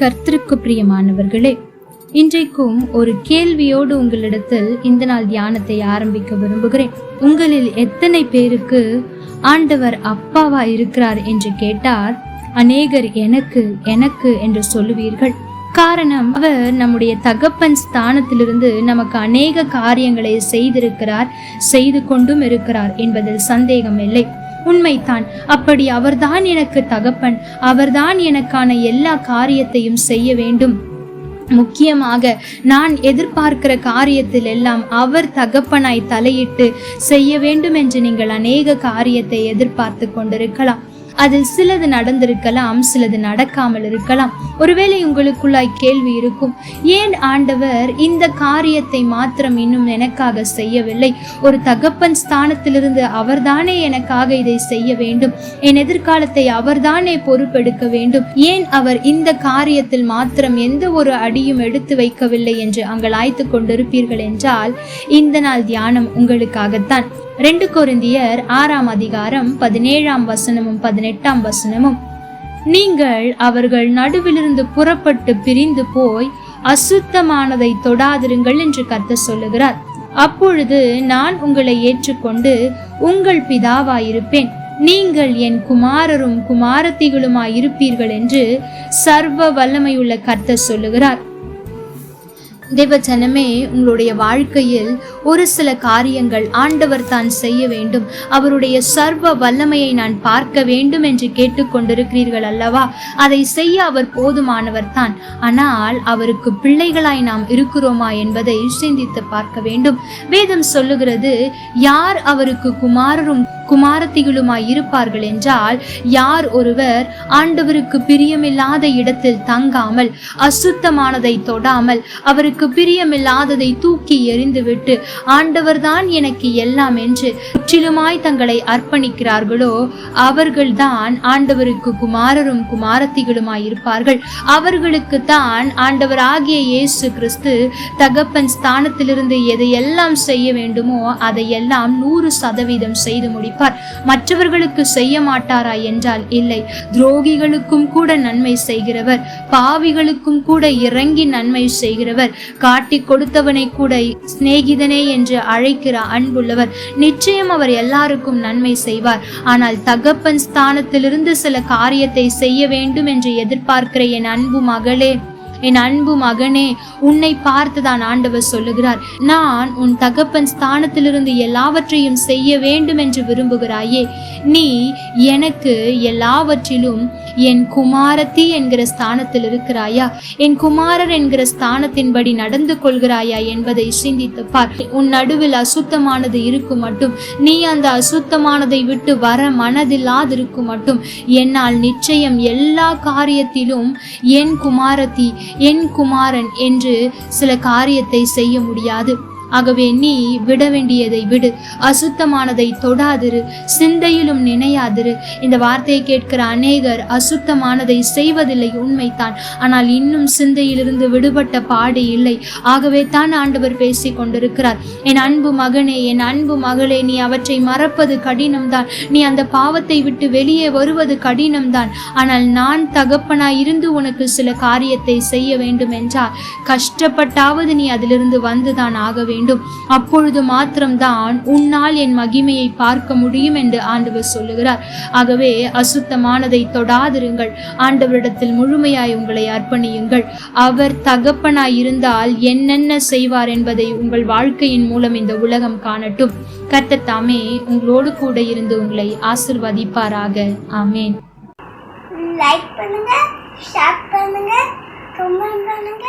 கர்த்தருக்கு பிரியமானவர்களே இன்றைக்கும் ஒரு கேள்வியோடு உங்களிடத்தில் இந்த நாள் தியானத்தை ஆரம்பிக்க விரும்புகிறேன். உங்களில் எத்தனை பேருக்கு ஆண்டவர் அப்பாவா இருக்கிறார் என்று கேட்டார்? அநேகர் எனக்கு எனக்கு என்று சொல்லுவீர்கள். காரணம் அவர் நம்முடைய தகப்பன் ஸ்தானத்திலிருந்து நமக்கு அநேக காரியங்களை செய்திருக்கிறார் செய்து கொண்டும் இருக்கிறார் என்பதில் சந்தேகம் இல்லை உண்மைதான். அப்படி அவர்தான் எனக்கு தகப்பன். அவர்தான் எனக்கான எல்லா காரியத்தையும் செய்ய வேண்டும். முக்கியமாக நான் எதிர்பார்க்கிற காரியத்தில் எல்லாம் அவர் தகப்பனாய் தலையிட்டு செய்ய வேண்டும் என்று நீங்கள் அநேக காரியத்தை எதிர்பார்த்து கொண்டிருக்கலாம். அதில் சிலது நடந்திருக்கலாம் சிலது நடக்காமல் இருக்கலாம். ஒருவேளை உங்களுக்குள்ளாய் கேள்வி இருக்கும் ஏன் ஆண்டவர் இந்த காரியத்தை மாத்திரம் இன்னும் எனக்காக செய்யவில்லை? ஒரு தகப்பன் ஸ்தானத்திலிருந்து அவர்தானே எனக்காக இதை செய்ய வேண்டும். என் எதிர்காலத்தை அவர்தானே பொறுப்பெடுக்க வேண்டும். ஏன் அவர் இந்த காரியத்தில் மாத்திரம் எந்த ஒரு அடியும் எடுத்து வைக்கவில்லை என்று அங்கலாய்த்து கொண்டிருப்பீர்கள் என்றால் இந்த நாள் தியானம் உங்களுக்காகத்தான். ரெண்டு கொருந்தியர் ஆறாம் அதிகாரம் பதினேழாம் வசனமும் பதினெட்டாம் வசனமும். நீங்கள் அவர்கள் நடுவிலிருந்து புறப்பட்டு பிரிந்து போய் அசுத்தமானதை தொடாதிருங்கள் என்று கத்த சொல்லுகிறார். அப்பொழுது நான் உங்களை ஏற்றுக்கொண்டு உங்கள் பிதாவாயிருப்பேன். நீங்கள் என் குமாரரும் குமாரத்திகளுமாயிருப்பீர்கள் என்று சர்வ வல்லமையுள்ள கர்த்தர் சொல்லுகிறார். தேவஜனமே உங்களுடைய வாழ்க்கையில் ஒரு சில காரியங்கள் ஆண்டவர் தான் செய்ய வேண்டும். அவருடைய சர்வ வல்லமையை நான் பார்க்க வேண்டும் என்று கேட்டுக்கொண்டிருக்கிறீர்கள் அல்லவா? அதை செய்ய அவர் போதுமானவர் தான். ஆனால் அவருக்கு பிள்ளைகளாய் நாம் இருக்கிறோமா என்பதை சிந்தித்து பார்க்க வேண்டும். வேதம் சொல்லுகிறது யார் அவருக்கு குமாரரும் குமாரத்திகளுமாய் இருப்பார்கள் என்றால் யார் ஒருவர் ஆண்டவருக்கு பிரியமில்லாத இடத்தில் தங்காமல் அசுத்தமானதை தொடாமல் அவருக்கு பிரியமில்லாததை தூக்கி எறிந்துவிட்டு ஆண்டவர்தான் எனக்கு எல்லாம் என்று முற்றிலுமாய் தங்களை அர்ப்பணிக்கிறார்களோ அவர்கள்தான் ஆண்டவருக்கு குமாரரும் குமாரத்திகளுமாய் இருப்பார்கள் அவர்களுக்கு தான் ஆண்டவர் ஆகிய இயேசு கிறிஸ்து தகப்பன் ஸ்தானத்திலிருந்து எதையெல்லாம் செய்ய வேண்டுமோ அதையெல்லாம் நூறு சதவீதம் செய்து முடிப்பார். மற்றவர்களுக்கு செய்ய மாட்டாரா என்றால் இல்லை. துரோகிகளுக்கும் கூட நன்மை செய்கிறவர். பாவிகளுக்கும் கூட இறங்கி நன்மை செய்கிறவர். காட்டி கொடுத்தவனை கூட சிநேகிதனே என்று அழைக்கிற அன்புள்ளவர். நிச்சயம் அவர் எல்லாருக்கும் நன்மை செய்வார். ஆனால் தகப்பன் ஸ்தானத்திலிருந்து சில காரியத்தை செய்ய வேண்டும் என்று எதிர்பார்க்கிற என் அன்பு மகளே என் அன்பு மகனே உன்னை பார்த்துதான் ஆண்டவர் சொல்லுகிறார். நான் உன் தகப்பன் ஸ்தானத்திலிருந்து எல்லாவற்றையும் செய்ய வேண்டும் என்று விரும்புகிறாயே நீ எனக்கு எல்லாவற்றிலும் என் குமாரத்தி என்கிற ஸ்தானத்தில் இருக்கிறாயா? என் குமாரர் என்கிற ஸ்தானத்தின்படி நடந்து கொள்கிறாயா என்பதை சிந்தித்து பார். உன் நடுவில் அசுத்தமானது இருக்கும் மட்டும் நீ அந்த அசுத்தமானதை விட்டு வர மனதில்லாதிருக்கும் மட்டும். என்னால் நிச்சயம் எல்லா காரியத்திலும் என் குமாரத்தி என் குமாரன் என்று சில காரியத்தை செய்ய முடியாது. ஆகவே நீ விட வேண்டியதை விடு. அசுத்தமானதை தொடாதிரு. சிந்தையிலும் நினையாதிரு. இந்த வார்த்தையை கேட்கிற அநேகர் அசுத்தமானதை செய்வதில்லை உண்மைத்தான் ஆனால் இன்னும் சிந்தையிலிருந்து விடுபட்ட பாடு இல்லை. ஆகவே தான் ஆண்டவர் பேசி கொண்டிருக்கிறார். என் அன்பு மகனே என் அன்பு மகளே நீ அவற்றை மறப்பது கடினம்தான். நீ அந்த பாவத்தை விட்டு வெளியே வருவது கடினம்தான். ஆனால் நான் தகப்பனாய் இருந்து உனக்கு சில காரியத்தை செய்ய வேண்டும் என்றால் கஷ்டப்பட்டாவது நீ அதிலிருந்து வந்துதான் ஆக வேண்டும். வேண்டும். அப்பொழுது மாத்திரம்தான் உன்னால் என் மகிமையை பார்க்க முடியும் என்று ஆண்டவர் சொல்லுகிறார். ஆகவே அசுத்தமானதை தொடாதிருங்கள். ஆண்டவரிடத்தில் முழுமையாய் உங்களை அர்ப்பணியுங்கள். அவர் தகப்பனாய் இருந்தால் என்னென்ன செய்வார் என்பதை உங்கள் வாழ்க்கையின் மூலம் இந்த உலகம் காணட்டும். கர்த்தத்தாமே உங்களோடு கூட இருந்து உங்களை ஆசிர்வதிப்பாராக. ஆமேன். லைக் பண்ணுங்க ஷேர் பண்ணுங்க கமெண்ட் பண்ணுங்க.